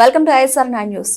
Welcome to ISR nine news.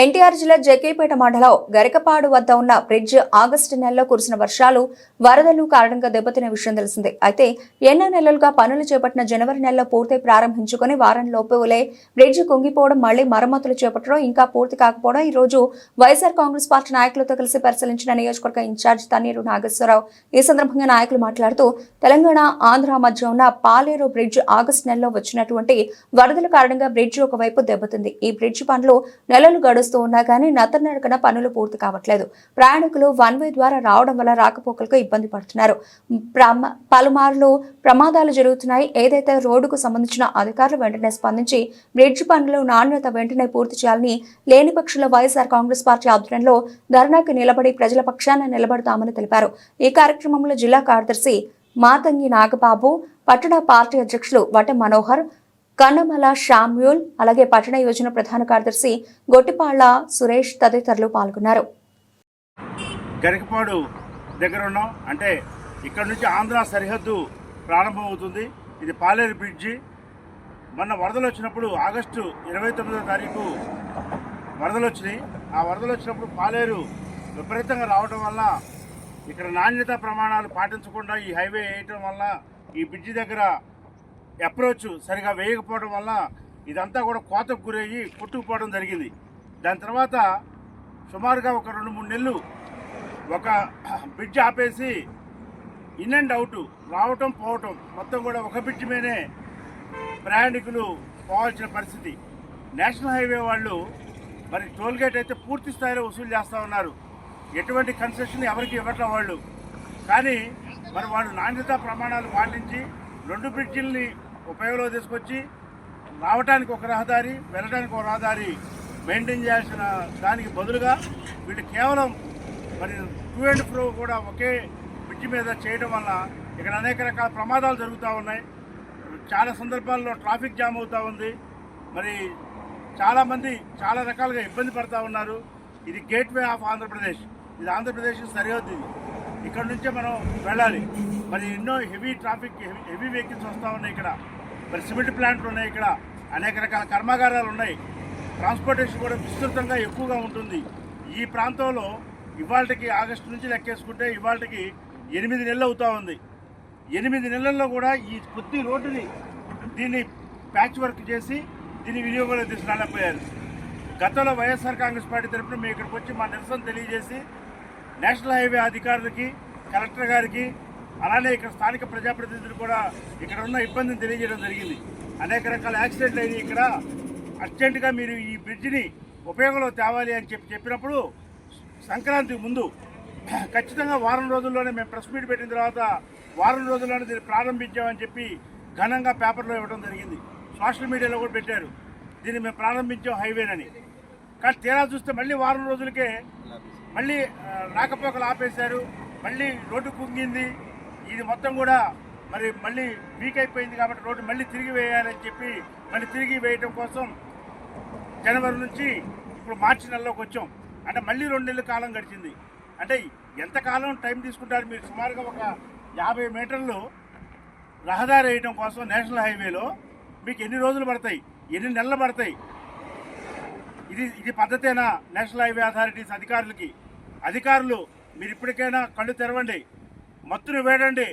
NTR జిల్లా జకేపేట మండలం గరికపాడు వద్ద ఉన్న బ్రిడ్జ్ ఆగస్టు నెలలో కురిసిన వర్షాలు వరదలు కారణంగా దెబ్బతిన విషయం తెలిసిందే. అయితే ఎన్నో నెలలుగా పనులు చేపట్టిన జనవరి నెలలో పూర్తి ప్రారంభించుకుని వారం లోపులే బ్రిడ్జ్ కుంగిపోవడం మళ్ళీ మరమ్మతులు చేపట్టడం ఇంకా పూర్తి కాకపోవడం ఈ రోజు వైఎస్ఆర్ కాంగ్రెస్ పార్టీ నాయకులతో కలిసి పరిశీలించిన నియోజకవర్గ ఇన్ఛార్జ్ తన్నీరు నాగేశ్వరరావు ఈ సందర్భంగా నాయకులు మాట్లాడుతూ తెలంగాణ ఆంధ్ర మధ్య ఉన్న పాలేరు బ్రిడ్జ్ ఆగస్టు నెలలో వచ్చినటువంటి వరదల కారణంగా బ్రిడ్జ్ ఒకవైపు దెబ్బతింది. ఈ బ్రిడ్జ్ పనులు నెలలు గడుస్తూ ఉన్నా కానీ నత్తనడకన పనులు పూర్తి కావట్లేదు. ప్రయాణికులు వన్ వే ద్వారా రావడం వల్ల రాకపోకలకు ఇబ్బంది పడుతున్నారు. ప్రమ- పలుమార్లు ప్రమాదాలు జరుగుతున్నాయి. ఏదైతే రోడ్డుకు సంబంధించిన అధికారులు వెంటనే స్పందించి బ్రిడ్జ్ పనులు నాణ్యత వెంటనే పూర్తి చేయాలని లేని పక్షంలో వైఎస్ఆర్ కాంగ్రెస్ పార్టీ ఆధ్వర్యంలో ధర్నాకు నిలబడి ప్రజల పక్షాన నిలబడతామని తెలిపారు. ఈ కార్యక్రమంలో జిల్లా కార్యదర్శి మాతంగి నాగబాబు పట్టణ పార్టీ అధ్యక్షులు వట మనోహర్ కన్నమల షామ్యూల్ అలాగే పట్టణ యోజన ప్రధాన కార్యదర్శి గొట్టిపాళ్ళ సురేష్ తదితరులు పాల్గొన్నారు. గరికపాడు దగ్గర ఉన్నాం. అంటే ఇక్కడ నుంచి ఆంధ్ర సరిహద్దు ప్రారంభమవుతుంది. ఇది పాలేరు బ్రిడ్జి. మొన్న వరదలు వచ్చినప్పుడు ఆగస్టు ఇరవై తొమ్మిదో తారీఖు వరదలు వచ్చినాయి. ఆ వరదలు వచ్చినప్పుడు పాలేరు విపరీతంగా రావడం వల్ల ఇక్కడ నాణ్యత ప్రమాణాలు పాటించకుండా ఈ హైవే వేయటం వల్ల ఈ బ్రిడ్జి దగ్గర అప్రోచ్ సరిగా వేయకపోవడం వల్ల ఇదంతా కూడా కోతకు గురయ్యి కొట్టుకుపోవడం జరిగింది. దాని తర్వాత సుమారుగా ఒక రెండు మూడు నెలలు ఒక బ్రిడ్జ్ ఆపేసి ఇన్ అండ్ అవుట్ రావటం పోవటం మొత్తం కూడా ఒక బ్రిడ్జ్ మీదనే ప్రయాణికులు పోవాల్సిన పరిస్థితి. నేషనల్ హైవే వాళ్ళు మరి టోల్గేట్ అయితే పూర్తి స్థాయిలో వసూలు చేస్తూ ఉన్నారు. ఎటువంటి కన్సెషన్ ఎవరికి ఇవ్వటం వాళ్ళు. కానీ మరి వాళ్ళు నాణ్యత ప్రమాణాలు పాటించి రెండు బ్రిడ్జిల్ని ఉపయోగంలో తీసుకొచ్చి రావడానికి ఒక రహదారి వెళ్ళడానికి ఒక రహదారి మెయింటైన్ చేయాల్సిన దానికి బదులుగా వీళ్ళు కేవలం మరి టూ అండ్ ఫ్రో కూడా ఒకే బ్రిడ్జి మీద చేయడం వల్ల ఇక్కడ అనేక రకాల ప్రమాదాలు జరుగుతూ ఉన్నాయి. చాలా సందర్భాల్లో ట్రాఫిక్ జామ్ అవుతూ ఉంది. మరి చాలామంది చాలా రకాలుగా ఇబ్బంది పడుతూ ఉన్నారు. ఇది గేట్వే ఆఫ్ ఆంధ్రప్రదేశ్. ఇది ఆంధ్రప్రదేశ్ సరిహద్దు ఇది ఇక్కడ నుంచే మనం వెళ్ళాలి. మరి ఎన్నో heavy traffic heavy heavy vehicles వస్తూ ఉన్నాయి ఇక్కడ. మరి సిమెంట్ ప్లాంట్లు ఉన్నాయి ఇక్కడ. అనేక రకాల కర్మాగారాలు ఉన్నాయి. ట్రాన్స్పోర్టేషన్ కూడా విస్తృతంగా ఎక్కువగా ఉంటుంది. ఈ ప్రాంతంలో ఇవాళకి ఆగస్టు నుంచి లెక్కేసుకుంటే ఇవాళకి ఎనిమిది నెలలు అవుతా ఉంది. ఎనిమిది నెలల్లో కూడా ఈ కొద్ది రోడ్డుని దీన్ని ప్యాచ్ వర్క్ చేసి దీన్ని వినియోగంలో తీసుకురాలేకపోయారు. గతంలో వైఎస్ఆర్ కాంగ్రెస్ పార్టీ తరఫున మేము ఇక్కడికి వచ్చి మా నిరసన తెలియజేసి నేషనల్ హైవే అధికారులకి కలెక్టర్ గారికి అలానే ఇక్కడ స్థానిక ప్రజాప్రతినిధులు కూడా ఇక్కడ ఉన్న ఇబ్బందిని తెలియజేయడం జరిగింది. అనేక రకాల యాక్సిడెంట్లు అయినాయి ఇక్కడ. అర్జెంటుగా మీరు ఈ బ్రిడ్జిని ఉపయోగంలో తేవాలి అని చెప్పి చెప్పినప్పుడు సంక్రాంతి ముందు ఖచ్చితంగా వారం రోజుల్లోనే మేము ప్రెస్ మీట్ పెట్టిన తర్వాత వారం రోజుల్లోనే దీన్ని ప్రారంభించామని చెప్పి ఘనంగా పేపర్లో ఇవ్వడం జరిగింది. సోషల్ మీడియాలో కూడా పెట్టారు. దీన్ని మేము ప్రారంభించాం హైవేనని. కానీ తీరా చూస్తే మళ్ళీ వారం రోజులకే మళ్ళీ రాకపోకలు ఆపేశారు. మళ్ళీ రోడ్డు కుంగింది. ఇది మొత్తం కూడా మరి మళ్ళీ వీక్ అయిపోయింది కాబట్టి రోడ్డు మళ్ళీ తిరిగి వేయాలని చెప్పి మళ్ళీ తిరిగి వేయటం కోసం జనవరి నుంచి ఇప్పుడు మార్చి నెలలోకి వచ్చాం. అంటే మళ్ళీ రెండు నెలల కాలం గడిచింది. అంటే ఎంతకాలం టైం తీసుకుంటారు మీరు? సుమారుగా ఒక యాభై మీటర్లు రహదారి వేయటం కోసం నేషనల్ హైవేలో మీకు ఎన్ని రోజులు పడతాయి? ఎన్ని నెలలు పడతాయి? ఇది ఇది పద్ధతేనా నేషనల్ హైవే అథారిటీస్ అధికారులకి? అధికారులు మీరు ఇప్పటికైనా కళ్ళు తెరవండి. మత్తుని వేడండి.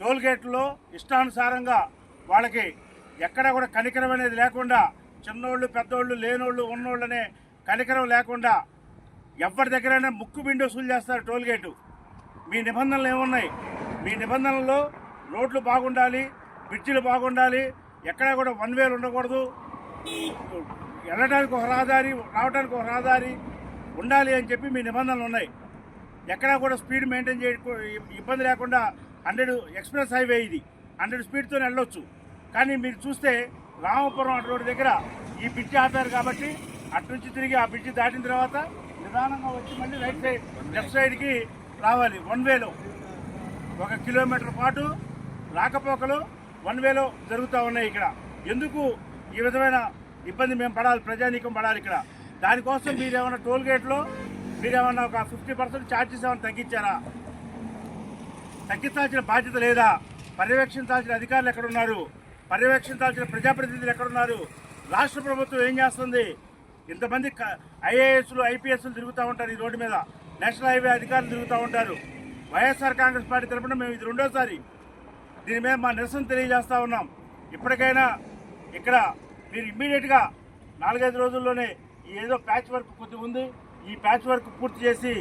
టోల్గేట్లో ఇష్టానుసారంగా వాళ్ళకి ఎక్కడ కూడా కనికరం అనేది లేకుండా చిన్నోళ్ళు పెద్దోళ్ళు లేనోళ్ళు ఉన్నోళ్ళనే కనికరం లేకుండా ఎవరి దగ్గరైనా ముక్కు బిండి వసూలు చేస్తారు టోల్గేటు. మీ నిబంధనలు ఏమున్నాయి? మీ నిబంధనల్లో రోడ్లు బాగుండాలి బ్రిడ్జిలు బాగుండాలి ఎక్కడా కూడా వన్ వేలు ఉండకూడదు. వెళ్ళడానికి ఒక రహదారి రావడానికి ఒక రహదారి ఉండాలి అని చెప్పి మీ నిబంధనలు ఉన్నాయి. ఎక్కడా కూడా స్పీడ్ మెయింటైన్ చేయ ఇబ్బంది లేకుండా హండ్రెడ్ ఎక్స్ప్రెస్ హైవే ఇది. హండ్రెడ్ స్పీడ్తో వెళ్ళొచ్చు. కానీ మీరు చూస్తే రామపురం అటు రోడ్డు దగ్గర ఈ బ్రిడ్జి ఆపారు కాబట్టి అటు నుంచి తిరిగి ఆ బ్రిడ్జి దాటిన తర్వాత నిదానంగా వచ్చి మళ్ళీ రైట్ సైడ్ లెఫ్ట్ సైడ్కి రావాలి. వన్ వేలో. ఒక కిలోమీటర్ పాటు రాకపోకలు వన్ వేలో జరుగుతూ ఉన్నాయి ఇక్కడ. ఎందుకు ఈ విధమైన ఇబ్బంది మేము పడాలి ప్రజానీకం పడాలి ఇక్కడ? దానికోసం మీరు ఏమైనా టోల్ గేట్లో మీరు ఒక ఫిఫ్టీ పర్సెంట్ ఛార్జెస్ ఏమైనా తగ్గించారా? తగ్గించాల్సిన బాధ్యత లేదా? పర్యవేక్షించాల్సిన అధికారులు ఎక్కడున్నారు? పర్యవేక్షించాల్సిన ప్రజాప్రతినిధులు ఎక్కడున్నారు? రాష్ట్ర ప్రభుత్వం ఏం చేస్తుంది? ఇంతమంది ఐఏఎస్లు ఐపీఎస్లు తిరుగుతూ ఉంటారు ఈ రోడ్డు మీద. నేషనల్ హైవే అధికారులు తిరుగుతూ ఉంటారు. వైఎస్ఆర్ కాంగ్రెస్ పార్టీ తరఫున మేము ఇది రెండోసారి దీని మీద మా నిరసన తెలియజేస్తూ ఉన్నాం. ఇప్పటికైనా ఇక్కడ మీరు ఇమ్మీడియట్గా నాలుగైదు రోజుల్లోనే ఈ ఏదో ప్యాచ్ వర్క్ కొద్ది ఉంది ఈ ప్యాచ్ వర్క్ పూర్తి చేసి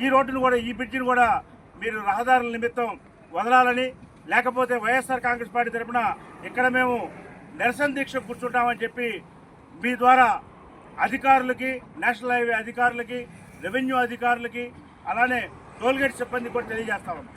ఈ రోడ్డును కూడా ఈ బ్రిడ్జిని కూడా మీరు రహదారుల నిమిత్తం వదలాలని లేకపోతే వైఎస్ఆర్ కాంగ్రెస్ పార్టీ తరఫున ఇక్కడ మేము నిరసన దీక్ష కూర్చుంటామని చెప్పి మీ ద్వారా అధికారులకి నేషనల్ హైవే అధికారులకి రెవెన్యూ అధికారులకి అలానే టోల్గేట్ సిబ్బంది కూడా తెలియజేస్తామని